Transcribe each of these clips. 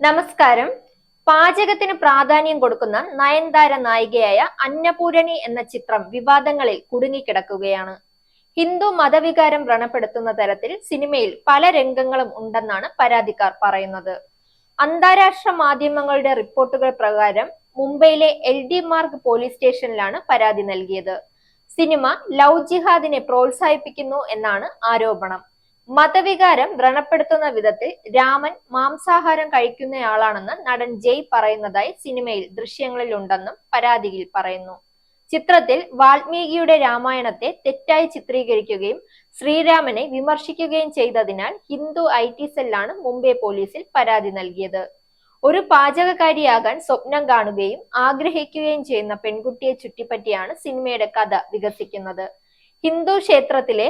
നമസ്കാരം. പാചകത്തിന് പ്രാധാന്യം കൊടുക്കുന്ന നയൻതാര നായികയായ അന്നപൂരണി എന്ന ചിത്രം വിവാദങ്ങളിൽ കുടുങ്ങിക്കിടക്കുകയാണ്. ഹിന്ദു മതവികാരം വ്രണപ്പെടുത്തുന്ന തരത്തിൽ സിനിമയിൽ പല രംഗങ്ങളും ഉണ്ടെന്നാണ് പരാതിക്കാർ പറയുന്നത്. അന്താരാഷ്ട്ര മാധ്യമങ്ങളുടെ റിപ്പോർട്ടുകൾ പ്രകാരം മുംബൈയിലെ എൽ ഡി മാർഗ് പോലീസ് സ്റ്റേഷനിലാണ് പരാതി നൽകിയത്. സിനിമ ലവ് ജിഹാദിനെ പ്രോത്സാഹിപ്പിക്കുന്നു എന്നാണ് ആരോപണം. മതവികാരം വ്രണപ്പെടുത്തുന്ന വിധത്തിൽ രാമൻ മാംസാഹാരം കഴിക്കുന്നയാളാണെന്ന് നടൻ ജയ് പറയുന്നതായി സിനിമയിൽ ദൃശ്യങ്ങളിൽ ഉണ്ടെന്നും പരാതിയിൽ പറയുന്നു. ചിത്രത്തിൽ വാൽമീകിയുടെ രാമായണത്തെ തെറ്റായി ചിത്രീകരിക്കുകയും ശ്രീരാമനെ വിമർശിക്കുകയും ചെയ്തതിനാൽ ഹിന്ദു ഐ ടി സെല്ലാണ് മുംബൈ പോലീസിൽ പരാതി നൽകിയത്. ഒരു പാചകക്കാരിയാകാൻ സ്വപ്നം കാണുകയും ആഗ്രഹിക്കുകയും ചെയ്യുന്ന പെൺകുട്ടിയെ ചുറ്റിപ്പറ്റിയാണ് സിനിമയുടെ കഥ വികസിക്കുന്നത്. ഹിന്ദു ക്ഷേത്രത്തിലെ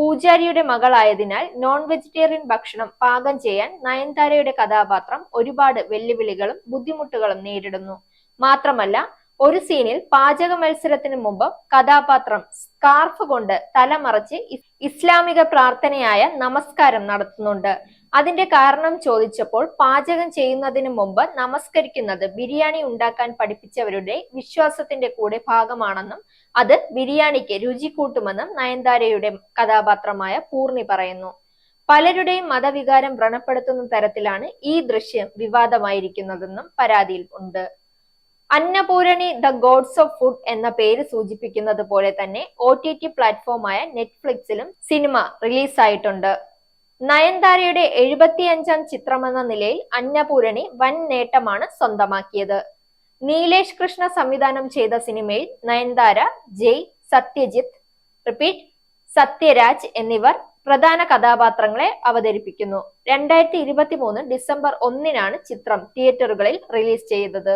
പൂജാരിയുടെ മകളായതിനാൽ നോൺ വെജിറ്റേറിയൻ ഭക്ഷണം പാകം ചെയ്യാൻ നയൻതാരയുടെ കഥാപാത്രം ഒരുപാട് വെല്ലുവിളികളും ബുദ്ധിമുട്ടുകളും നേരിടുന്നു. മാത്രമല്ല ഒരു സീനിൽ പാചക മത്സരത്തിന് മുമ്പ് കഥാപാത്രം സ്കാർഫ് കൊണ്ട് തലമറച്ച് ഇസ് ഇസ്ലാമിക പ്രാർത്ഥനയായ നമസ്കാരം നടത്തുന്നുണ്ട്. അതിന്റെ കാരണം ചോദിച്ചപ്പോൾ പാചകം ചെയ്യുന്നതിന് മുമ്പ് നമസ്കരിക്കുന്നത് ബിരിയാണി ഉണ്ടാക്കാൻ പഠിപ്പിച്ചവരുടെ വിശ്വാസത്തിന്റെ കൂടെ ഭാഗമാണെന്നും അത് ബിരിയാണിക്ക് രുചി കൂട്ടുമെന്നും നയൻതാരയുടെ കഥാപാത്രമായ പൂർണി പറയുന്നു. പലരുടെയും മതവികാരം വ്രണപ്പെടുത്തുന്ന തരത്തിലാണ് ഈ ദൃശ്യം വിവാദമായിരിക്കുന്നതെന്നും പരാതിയിൽ ഉണ്ട്. Annapoorani the gods of food എന്ന പേര് സൂചിപ്പിക്കുന്നത് പോലെ തന്നെ ഒ ടി ടി പ്ലാറ്റ്ഫോമായ നെറ്റ്ഫ്ലിക്സിലും സിനിമ റിലീസായിട്ടുണ്ട്. നയൻതാരയുടെ എഴുപത്തിയഞ്ചാം ചിത്രമെന്ന നിലയിൽ അന്നപൂരണി വൻ നേട്ടമാണ് സ്വന്തമാക്കിയത്. നീലേഷ് കൃഷ്ണ സംവിധാനം ചെയ്ത സിനിമയിൽ നയൻതാര ജയ് സത്യജിത്ത് റിപ്പീറ്റ് സത്യരാജ് എന്നിവർ പ്രധാന കഥാപാത്രങ്ങളെ അവതരിപ്പിക്കുന്നു. രണ്ടായിരത്തി ഇരുപത്തി മൂന്ന് ഡിസംബർ ഒന്നിനാണ് ചിത്രം തിയേറ്ററുകളിൽ റിലീസ് ചെയ്തത്.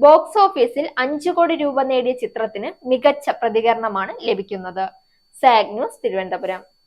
ബോക്സ് ഓഫീസിൽ അഞ്ചു കോടി രൂപ നേടിയ ചിത്രത്തിന് മികച്ച പ്രതികരണമാണ് ലഭിക്കുന്നത്. സാഗ് ന്യൂസ് തിരുവനന്തപുരം.